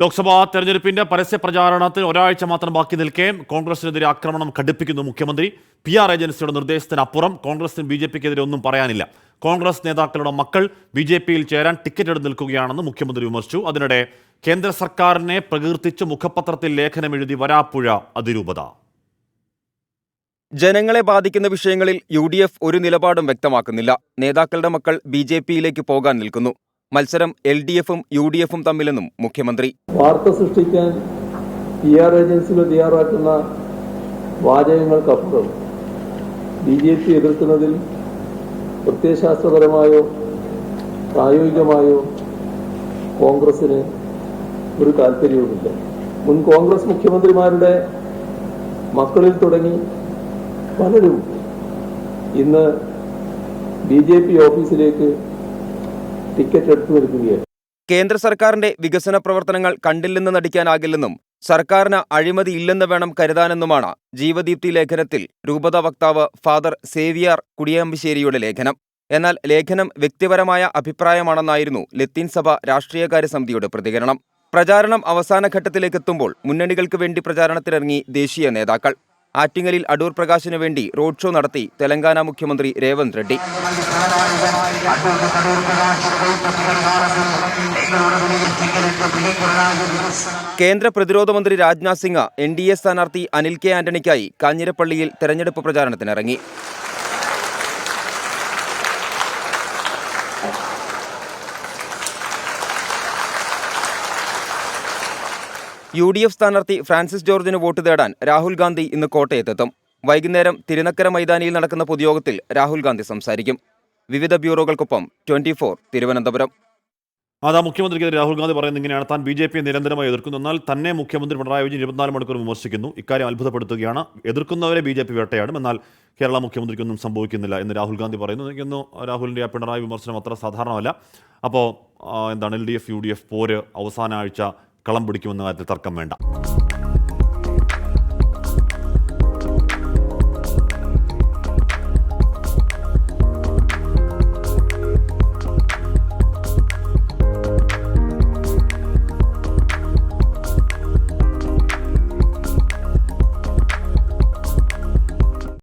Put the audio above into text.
ലോക്സഭാ തെരഞ്ഞെടുപ്പിന്റെ പരസ്യ പ്രചാരണത്തിന് ഒരാഴ്ച മാത്രം ബാക്കി നിൽക്കെ കോൺഗ്രസിനെതിരെ ആക്രമണം ഘടിപ്പിക്കുന്നു മുഖ്യമന്ത്രി. പി ആർ ഏജൻസിയുടെ നിർദ്ദേശത്തിനപ്പുറം കോൺഗ്രസിന് ബി ജെ പിക്കെതിരെ ഒന്നും പറയാനില്ല. കോൺഗ്രസ് നേതാക്കളുടെ മക്കൾ ബി ജെ പിയിൽ ചേരാൻ ടിക്കറ്റ് എടുത്ത് നിൽക്കുകയാണെന്ന് മുഖ്യമന്ത്രി വിമർശിച്ചു. അതിനിടെ കേന്ദ്ര സർക്കാരിനെ പ്രകീർത്തിച്ച് മുഖപത്രത്തിൽ ലേഖനമെഴുതി വരാപ്പുഴ അതിരൂപത. ജനങ്ങളെ ബാധിക്കുന്ന വിഷയങ്ങളിൽ യു ഡി എഫ് ഒരു നിലപാടും വ്യക്തമാക്കുന്നില്ല. നേതാക്കളുടെ മക്കൾ ബി ജെ പിയിലേക്ക് പോകാൻ നിൽക്കുന്നു. മത്സരം എൽ ഡി എഫും യു ഡി എഫും തമ്മിലെന്നും മുഖ്യമന്ത്രി. വാർത്ത സൃഷ്ടിക്കാൻ പി ആർ ഏജൻസികൾ തയ്യാറാക്കുന്ന വാചകങ്ങൾക്കപ്പുറം ബി ജെ പി എതിർക്കുന്നതിൽ പ്രത്യയശാസ്ത്രപരമായോ പ്രായോഗികമായോ കോൺഗ്രസിന് ഒരു താല്പര്യവുമില്ല. മുൻ കോൺഗ്രസ് മുഖ്യമന്ത്രിമാരുടെ മക്കളിൽ തുടങ്ങി പലരും ഇന്ന് ബി ജെ പി ഓഫീസിലേക്ക് ടിക്കറ്റ് എടുത്തു വരുത്തുകയാണ് കേന്ദ്ര സർക്കാരിന്റെ വികസന പ്രവർത്തനങ്ങൾ കണ്ടില്ലെന്ന് നടിക്കാനാകില്ലെന്നും സർക്കാരിന് അഴിമതി ഇല്ലെന്ന് വേണം കരുതാനെന്നുമാണ് ജീവദീപ്തി ലേഖനത്തിൽ രൂപത വക്താവ് ഫാദർ സേവിയാർ കുടിയാമ്പശ്ശേരിയുടെ ലേഖനം. എന്നാൽ ലേഖനം വ്യക്തിപരമായ അഭിപ്രായമാണെന്നായിരുന്നു ലത്തീൻ സഭ രാഷ്ട്രീയകാര്യ സമിതിയുടെ പ്രതികരണം. പ്രചാരണം അവസാന ഘട്ടത്തിലേക്കെത്തുമ്പോൾ മുന്നണികൾക്ക് വേണ്ടി പ്രചാരണത്തിനിറങ്ങി ദേശീയ നേതാക്കൾ. ആറ്റിങ്ങലിൽ അടൂർ പ്രകാശിനു വേണ്ടി റോഡ് ഷോ നടത്തി തെലങ്കാന മുഖ്യമന്ത്രി രേവന്ത് റെഡ്ഡി. കേന്ദ്ര പ്രതിരോധ മന്ത്രി Rajnath Singh N D A സ്ഥാനാർത്ഥി അനിൽ കെ ആന്റണിക്കായി കാഞ്ഞിരപ്പള്ളിയിൽ തെരഞ്ഞെടുപ്പ് പ്രചാരണത്തിനിറങ്ങി. യു ഡി എഫ് സ്ഥാനാർത്ഥി ഫ്രാൻസിസ് ജോർജിന് വോട്ട് തേടാൻ രാഹുൽ ഗാന്ധി ഇന്ന് കോട്ടയത്തെത്തും. വൈകുന്നേരം തിരുനക്കര മൈതാനിയിൽ നടക്കുന്ന പൊതുയോഗത്തിൽ രാഹുൽ ഗാന്ധി സംസാരിക്കും. വിവിധ ബ്യൂറോകൾക്കൊപ്പം ട്വന്റി ഫോർ തിരുവനന്തപുരം. അതാ മുഖ്യമന്ത്രിക്കെതിരെ രാഹുൽ ഗാന്ധി പറയുന്നത് ഇങ്ങനെയാണ്. താൻ ബി ജെ പിയെ നിരന്തരമായി എതിർക്കുന്നു. എന്നാൽ തന്നെ മുഖ്യമന്ത്രി പിണറായി വിജയൻ ഇരുപത്തിനാല് മണിക്കൂർ വിമർശിക്കുന്നു. ഇക്കാര്യം അത്ഭുതപ്പെടുത്തുകയാണ്. എതിർക്കുന്നവരെ ബി ജെ പി വേട്ടയാടും. എന്നാൽ കേരള മുഖ്യമന്ത്രിക്കൊന്നും സംഭവിക്കുന്നില്ല എന്ന് രാഹുൽ ഗാന്ധി പറയുന്നു. എനിക്കൊന്നു രാഹുലിന്റെ പിണറായി വിമർശനം അത്ര സാധാരണമല്ല. അപ്പോൾ എന്താണ് L D F U D F പോര് അവസാന ആഴ്ച കളം പിടിക്കുമെന്ന കാര്യത്തിൽ തർക്കം വേണ്ട.